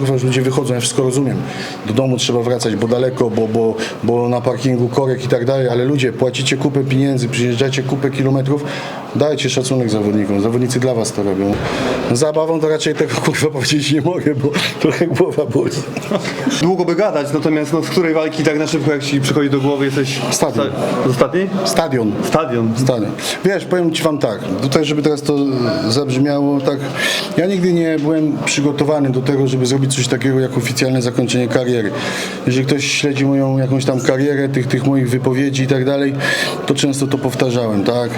Już ludzie wychodzą, ja wszystko rozumiem. Do domu trzeba wracać, bo daleko, bo, bo, bo na parkingu korek i tak dalej, ale ludzie, płacicie kupę pieniędzy, przyjeżdżacie kupę kilometrów, dajcie szacunek zawodnikom. Zawodnicy dla was to robią. Zabawą to raczej tego kurwa powiedzieć nie mogę, bo trochę głowa boli. Długo by gadać, natomiast no, z której walki tak na szybko, jak ci przychodzi do głowy, jesteś... Stadion. Z ostatniej? Stadion. Stadion. Stadion. Wiesz, powiem Ci Wam tak, tutaj żeby teraz to zabrzmiało tak, ja nigdy nie byłem przygotowany do tego, żeby zrobić coś takiego jak oficjalne zakończenie kariery. Jeżeli ktoś śledzi moją jakąś tam karierę, tych, tych moich wypowiedzi i tak dalej, to często to powtarzałem, tak.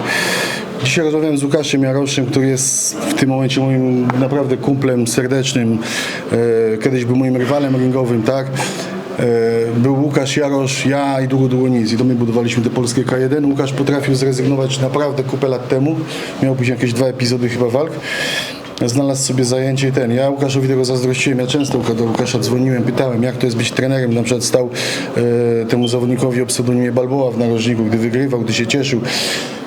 Dzisiaj rozmawiałem z Łukaszem Jaroszem, który jest w tym momencie moim naprawdę kumplem serdecznym. E, kiedyś był moim rywalem ringowym, tak. E, Był Łukasz Jarosz, ja i długo, długo nic. I to my budowaliśmy te polskie K1. Łukasz potrafił zrezygnować naprawdę kupę lat temu. Miał później jakieś dwa epizody chyba walk. Znalazł sobie zajęcie i ten. Ja Łukaszowi tego zazdrościłem. Ja często do Łukasza dzwoniłem, pytałem, jak to jest być trenerem. Na przykład stał e, temu zawodnikowi o pseudonimie Balboa w narożniku, gdy wygrywał, gdy się cieszył.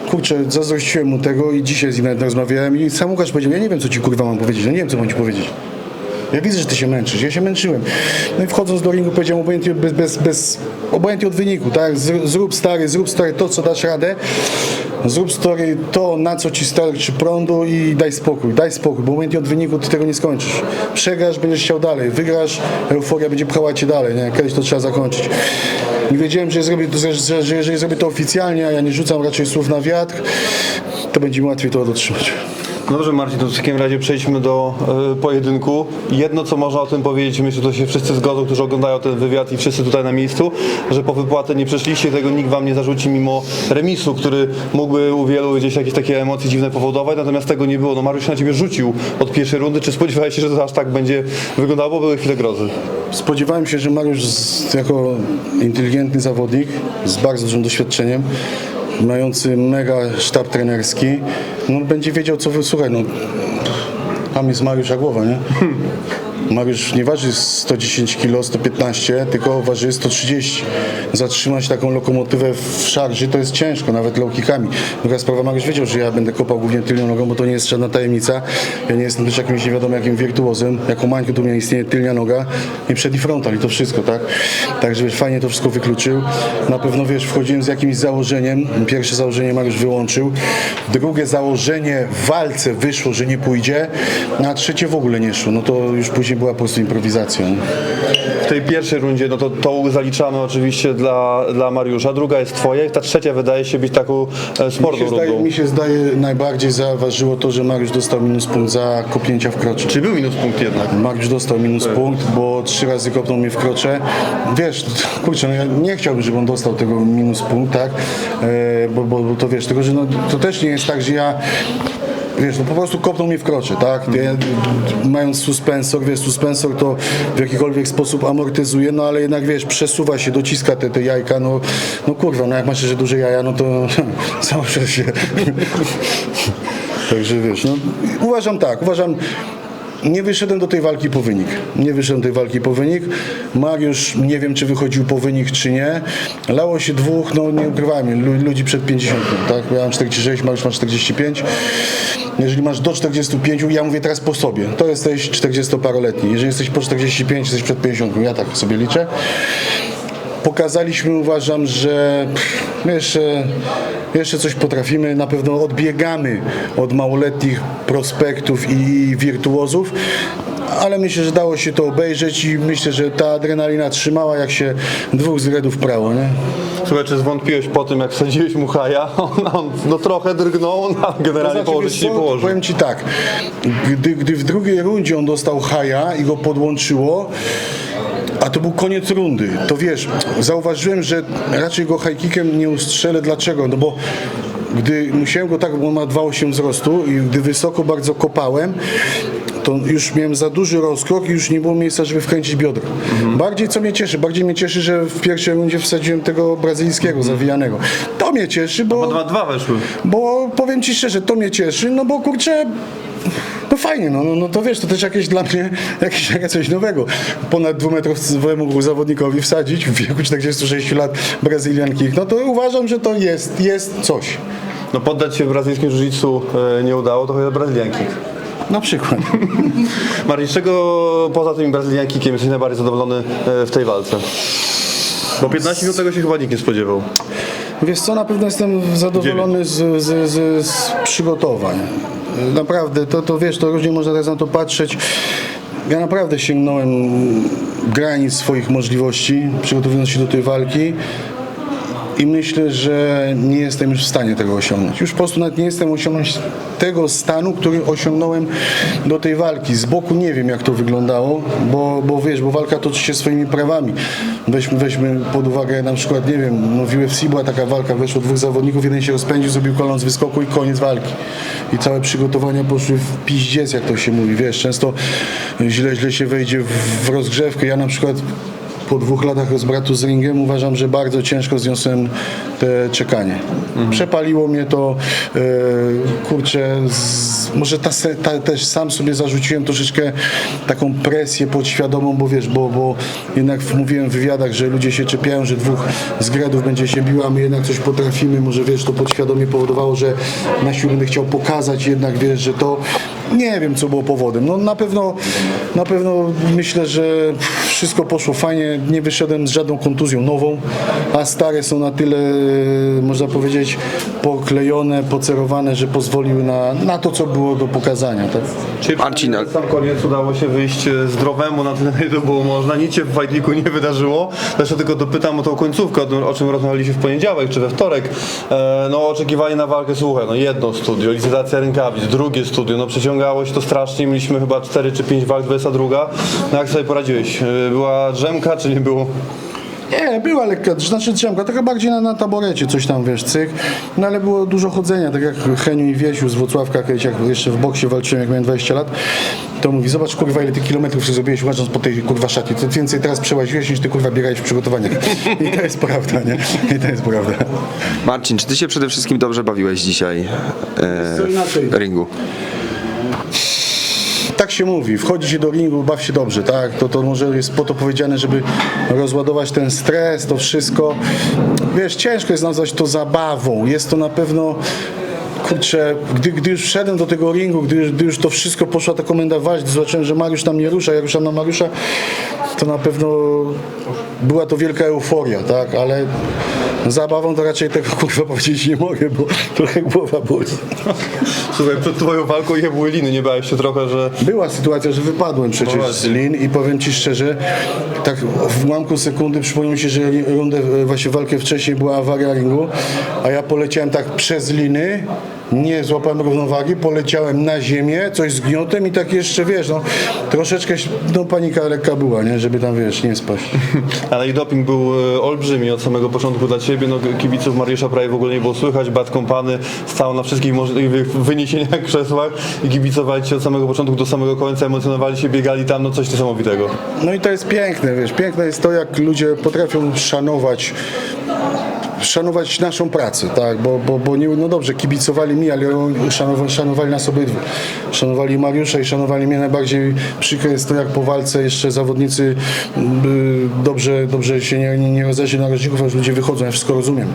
Kurczę, zazdrościłem mu tego i dzisiaj z nim nawet rozmawiałem i sam Łukasz powiedział, ja nie wiem, co ci kurwa mam powiedzieć, ja nie wiem, co mam ci powiedzieć. Ja widzę, że ty się męczysz, ja się męczyłem. No i wchodząc do ringu powiedziałem obojętnie, bez, bez, bez, obojętnie od wyniku, tak? Zr- Zrób stary, zrób stary to, co dasz radę. Zrób stary to, na co ci starczy prądu i daj spokój, daj spokój, bo obojętnie od wyniku ty tego nie skończysz. Przegrasz, będziesz chciał dalej, wygrasz, euforia będzie pchała cię dalej, nie? Kiedyś to trzeba zakończyć. I wiedziałem, że, zrobię, że, że, że jeżeli zrobię to oficjalnie, a ja nie rzucam raczej słów na wiatr, to będzie mi łatwiej to dotrzymać. No Dobrze Marcin, to w takim razie przejdźmy do e, pojedynku. Jedno co można o tym powiedzieć, myślę, że się wszyscy zgodzą, którzy oglądają ten wywiad i wszyscy tutaj na miejscu, że po wypłatę nie przeszliście, tego nikt wam nie zarzuci mimo remisu, który mógłby u wielu gdzieś jakieś takie emocje dziwne powodować, natomiast tego nie było. No Mariusz na ciebie rzucił od pierwszej rundy, czy spodziewałeś się, że to aż tak będzie wyglądało, bo były chwile grozy? Spodziewałem się, że Mariusz z, jako inteligentny zawodnik z bardzo dużym doświadczeniem, mający mega sztab trenerski, no, będzie wiedział co wysłuchać. No, tam jest Mariusza głowa, nie? Mariusz nie waży 110 kg, 115, tylko waży 130. Zatrzymać taką lokomotywę w szarży to jest ciężko, nawet low kickami. Druga sprawa, Mariusz wiedział, że ja będę kopał głównie tylnią nogą, bo to nie jest żadna tajemnica. Ja nie jestem też jakimś nie wiadomo jakim wirtuozem. Jako mańku tu mnie istnieje tylnia noga i przed i frontal i to wszystko, tak? Także wiesz, fajnie to wszystko wykluczył. Na pewno wiesz, wchodziłem z jakimś założeniem. Pierwsze założenie Mariusz wyłączył. Drugie założenie w walce wyszło, że nie pójdzie, a trzecie w ogóle nie szło. No to już później była po prostu improwizacja. nie? W tej pierwszej rundzie, no to tą zaliczamy oczywiście dla, dla Mariusza, druga jest twoja i ta trzecia wydaje się być taką e, Mi sportą się, zdaje, rundą. mi się zdaje, najbardziej zaważyło to, że Mariusz dostał minus punkt za kopnięcia w krocze. Czy był minus punkt jednak? Mariusz dostał minus punkt, bo trzy razy kopnął mnie w krocze. Wiesz, kurczę, no ja nie chciałbym, żeby on dostał tego minus punkt, tak? E, bo, bo, bo to wiesz, tylko że no, to też nie jest tak, że ja Wiesz, no po prostu kopnął mnie w krocze, tak? Mając suspensor, wiesz, suspensor to w jakikolwiek sposób amortyzuje, no ale jednak wiesz, przesuwa się, dociska te, te jajka, no, no kurwa, no jak masz jeszcze duże jaja, no to zawsze się. Także wiesz, no uważam tak, uważam. Nie wyszedłem do tej walki po wynik. Nie wyszedłem do tej walki po wynik. Mariusz nie wiem, czy wychodził po wynik, czy nie. Lało się dwóch, no nie ukrywajmy, lu- ludzi przed 50, tak? Ja mam 46, Mariusz ma 45. Jeżeli masz do 45, ja mówię teraz po sobie, to jesteś 40-paroletni. Jeżeli jesteś po 45, jesteś przed 50, ja tak sobie liczę pokazaliśmy, uważam, że pff, jeszcze, jeszcze coś potrafimy. Na pewno odbiegamy od małoletnich prospektów i wirtuozów. Ale myślę, że dało się to obejrzeć i myślę, że ta adrenalina trzymała, jak się dwóch z redów prało, nie? Słuchaj, czy zwątpiłeś po tym, jak wsadziłeś mu haja? On, on no trochę drgnął, no, ale generalnie To znaczy, się nie położył. Powiem Ci tak, gdy, gdy w drugiej rundzie on dostał haja i go podłączyło, to był koniec rundy, to wiesz, zauważyłem, że raczej go high kickiem nie ustrzelę. Dlaczego? No bo gdy musiałem go tak, bo on ma 2,8 wzrostu i gdy wysoko bardzo kopałem, to już miałem za duży rozkrok i już nie było miejsca, żeby wkręcić biodra. Bardziej co mnie cieszy, bardziej mnie cieszy, że w pierwszej rundzie wsadziłem tego brazylijskiego, zawijanego. To mnie cieszy, bo... Bo 2-2 weszły. Bo powiem ci szczerze, to mnie cieszy, no bo kurczę. Fajnie, no, no, no to wiesz, to też jakieś dla mnie jakieś takie coś nowego. Ponad dwumetrowemu zawodnikowi wsadzić w wieku 46 lat Brazylian kick, no to uważam, że to jest, jest coś. No poddać się brazylijskim jiu-jitsu e, nie udało, to chyba brazylianki. Na przykład. Marcin, z czego poza tym brazyliankikiem jesteś najbardziej zadowolony e, w tej walce? Bo 15 minut tego się chyba nikt nie spodziewał. Wiesz co, na pewno jestem zadowolony z, z, z, z przygotowań. Naprawdę, to, to wiesz, to różnie można teraz na to patrzeć. Ja naprawdę sięgnąłem granic swoich możliwości, przygotowując się do tej walki i myślę, że nie jestem już w stanie tego osiągnąć. Już po prostu nawet nie jestem osiągnąć tego stanu, który osiągnąłem do tej walki. Z boku nie wiem, jak to wyglądało, bo, bo wiesz, bo walka toczy się swoimi prawami. Weźmy, weźmy pod uwagę na przykład, nie wiem, no w UFC była taka walka, weszło dwóch zawodników, jeden się rozpędził, zrobił kolon z wyskoku i koniec walki. I całe przygotowania poszły w piździec, jak to się mówi, wiesz, często źle, źle się wejdzie w, w rozgrzewkę. Ja na przykład po dwóch latach rozbratu z ringiem uważam, że bardzo ciężko zniosłem te czekanie. Przepaliło mnie to, e, kurczę, z, może ta, ta, też sam sobie zarzuciłem troszeczkę taką presję podświadomą, bo wiesz, bo, bo jednak mówiłem w wywiadach, że ludzie się czepiają, że dwóch zgredów będzie się biło, a my jednak coś potrafimy, może wiesz, to podświadomie powodowało, że na będę chciał pokazać jednak, wiesz, że to nie wiem, co było powodem. No na pewno, na pewno myślę, że wszystko poszło fajnie. Nie wyszedłem z żadną kontuzją nową, a stare są na tyle, można powiedzieć, poklejone, pocerowane, że pozwoliły na, na to, co było do pokazania. Tak? Czy Marcin, na sam koniec udało się wyjść e, zdrowemu na tyle, ile to było można. Nic się w Fajtliku nie wydarzyło. Zresztą tylko dopytam o tą końcówkę, o, czym rozmawialiśmy w poniedziałek czy we wtorek. E, no oczekiwanie na walkę, słuchaj, no jedno studio, licytacja rękawic, drugie studio, no przeciągało się to strasznie. Mieliśmy chyba 4 czy 5 walk, 22. No jak sobie poradziłeś? E, Była drzemka czy nie było? Nie, była lekka, znaczy drzemka, taka bardziej na, na taborecie, coś tam, wiesz, cyk. No ale było dużo chodzenia, tak jak Heniu i Wiesiu z Włocławka, kiedyś jak jeszcze w boksie walczyłem, jak miałem 20 lat, to mówi, zobacz kurwa, ile ty kilometrów sobie zrobiłeś łażąc po tej kurwa szatie, to więcej teraz przełaziłeś niż ty kurwa biegałeś w przygotowaniach. I to jest prawda, nie? I to jest prawda. Marcin, czy ty się przede wszystkim dobrze bawiłeś dzisiaj e, w ringu? Tak się mówi, wchodzi się do ringu, baw się dobrze, tak? To, to może jest po to powiedziane, żeby rozładować ten stres, to wszystko. Wiesz, ciężko jest nazwać to zabawą. Jest to na pewno kurczę, gdy, gdy już wszedłem do tego ringu, gdy, już- gdy już to wszystko poszła ta komenda walki, zobaczyłem, że Mariusz tam nie rusza, ja ruszam na Mariusza, to na pewno była to wielka euforia, tak? Ale zabawą to raczej tego kurwa powiedzieć nie mogę, bo trochę głowa boli. Słuchaj, przed twoją walką je były liny, nie bałeś się trochę, że Była sytuacja, że wypadłem przecież z lin i powiem Ci szczerze, tak w ułamku sekundy przypomniał mi się, że rundę, e, właśnie walkę wcześniej była awaria ringu, a ja poleciałem tak przez liny, nie złapałem równowagi, poleciałem na ziemię, coś z gniotem i tak jeszcze, wiesz, no troszeczkę, no panika lekka była, nie, żeby tam, wiesz, nie spaść. Ale i doping był e, olbrzymi od samego początku dla Ciebie. No, kibiców Mariusza prawie w ogóle nie było słychać. Bad Kompany stał na wszystkich możliwych wyniesieniach, krzesłach i kibicowali Cię od samego początku do samego końca, emocjonowali się, biegali tam, no coś niesamowitego. No i to jest piękne, wiesz, piękne jest to, jak ludzie potrafią szanować szanować naszą pracę, tak, bo, bo, bo nie, no dobrze, kibicowali mi, ale szanowali, szanowali nas obydwu. Szanowali Mariusza i szanowali mnie. Najbardziej przykre jest to, jak po walce jeszcze zawodnicy y, dobrze, dobrze się nie, nie, nie rozeszli na rożników, a już ludzie wychodzą, ja wszystko rozumiem.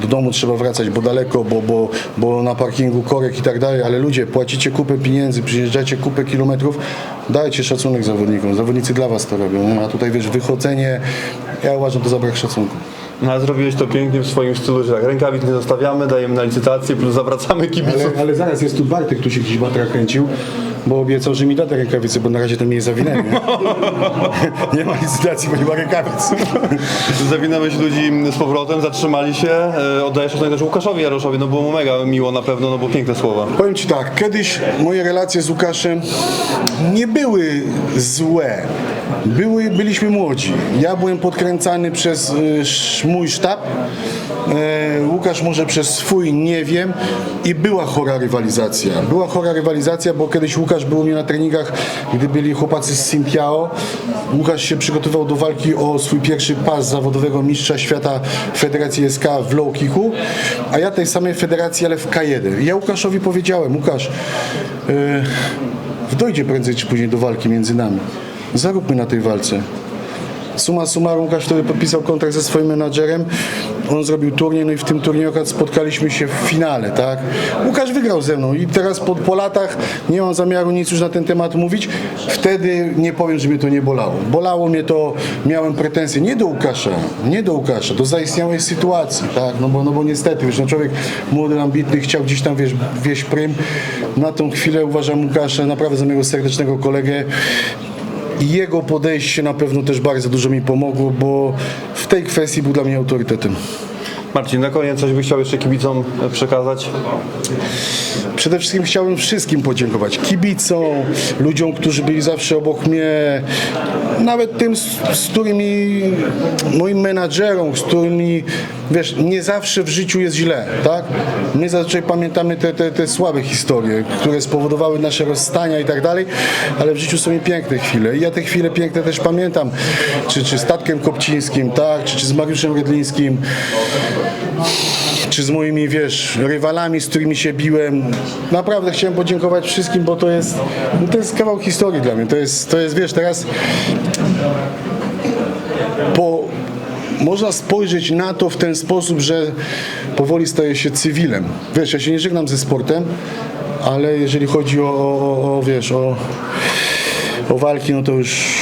Do domu trzeba wracać, bo daleko, bo, bo, bo na parkingu korek i tak dalej, ale ludzie, płacicie kupę pieniędzy, przyjeżdżacie kupę kilometrów, dajcie szacunek zawodnikom. Zawodnicy dla was to robią, a tutaj wiesz, wychodzenie, ja uważam to za brak szacunku. No ale zrobiłeś to pięknie w swoim stylu, że tak, rękawic nie zostawiamy, dajemy na licytację, plus zawracamy kibiców. Ale, ale zaraz jest tu Bartek, tu się gdzieś batra kręcił, bo obiecał, że mi da te rękawice, bo na razie to mnie jest zawinęli. Nie? nie ma licytacji, bo nie ma rękawic. Zawinąłeś ludzi z powrotem, zatrzymali się, e, oddajesz szacunek też Łukaszowi Jaroszowi, no było mu mega miło na pewno, no bo piękne słowa. Powiem Ci tak, kiedyś moje relacje z Łukaszem nie były złe. Były, byliśmy młodzi. Ja byłem podkręcany przez y, mój sztab. E, Łukasz może przez swój, nie wiem. I była chora rywalizacja. Była chora rywalizacja, bo kiedyś Łukasz był u mnie na treningach, gdy byli chłopacy z Simpiao. Łukasz się przygotowywał do walki o swój pierwszy pas zawodowego mistrza świata Federacji SK w low kicku, a ja tej samej federacji, ale w K1. I ja Łukaszowi powiedziałem, Łukasz, yy, dojdzie prędzej czy później do walki między nami. Zaróbmy na tej walce. suma summarum Łukasz wtedy podpisał kontrakt ze swoim menadżerem, on zrobił turniej, no i w tym turnieju spotkaliśmy się w finale, tak? Łukasz wygrał ze mną i teraz po, po latach nie mam zamiaru nic już na ten temat mówić. Wtedy nie powiem, że mnie to nie bolało. Bolało mnie to, miałem pretensje nie do Łukasza, nie do Łukasza, do zaistniałej sytuacji, tak? No bo, no bo niestety, wiesz, no człowiek młody, ambitny, chciał gdzieś tam, wiesz, wieść prym. Na tą chwilę uważam Łukasza naprawdę za mojego serdecznego kolegę. I jego podejście na pewno też bardzo dużo mi pomogło, bo w tej kwestii był dla mnie autorytetem. Marcin, na koniec coś byś chciał jeszcze kibicom przekazać? Przede wszystkim chciałbym wszystkim podziękować. Kibicom, ludziom, którzy byli zawsze obok mnie, nawet tym, z, z którymi, moim menadżerom, z którymi, wiesz, nie zawsze w życiu jest źle, tak? My zazwyczaj pamiętamy te, te, te słabe historie, które spowodowały nasze rozstania i tak dalej, ale w życiu są i piękne chwile. I ja te chwile piękne też pamiętam, czy, czy z Tatkiem Kopcińskim, tak? Czy, czy z Mariuszem Rydlińskim czy z moimi, wiesz, rywalami, z którymi się biłem. Naprawdę chciałem podziękować wszystkim, bo to jest, no to jest kawał historii dla mnie. To jest, to jest wiesz, teraz po, można spojrzeć na to w ten sposób, że powoli staje się cywilem. Wiesz, ja się nie żegnam ze sportem, ale jeżeli chodzi o, o, o wiesz, o, o walki, no to już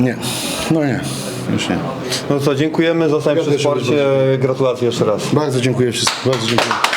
nie. No nie, już nie. No co, dziękujemy, Ja przy też sporcie, gratulacje jeszcze raz. Bardzo dziękuję wszystkim. Bardzo dziękuję.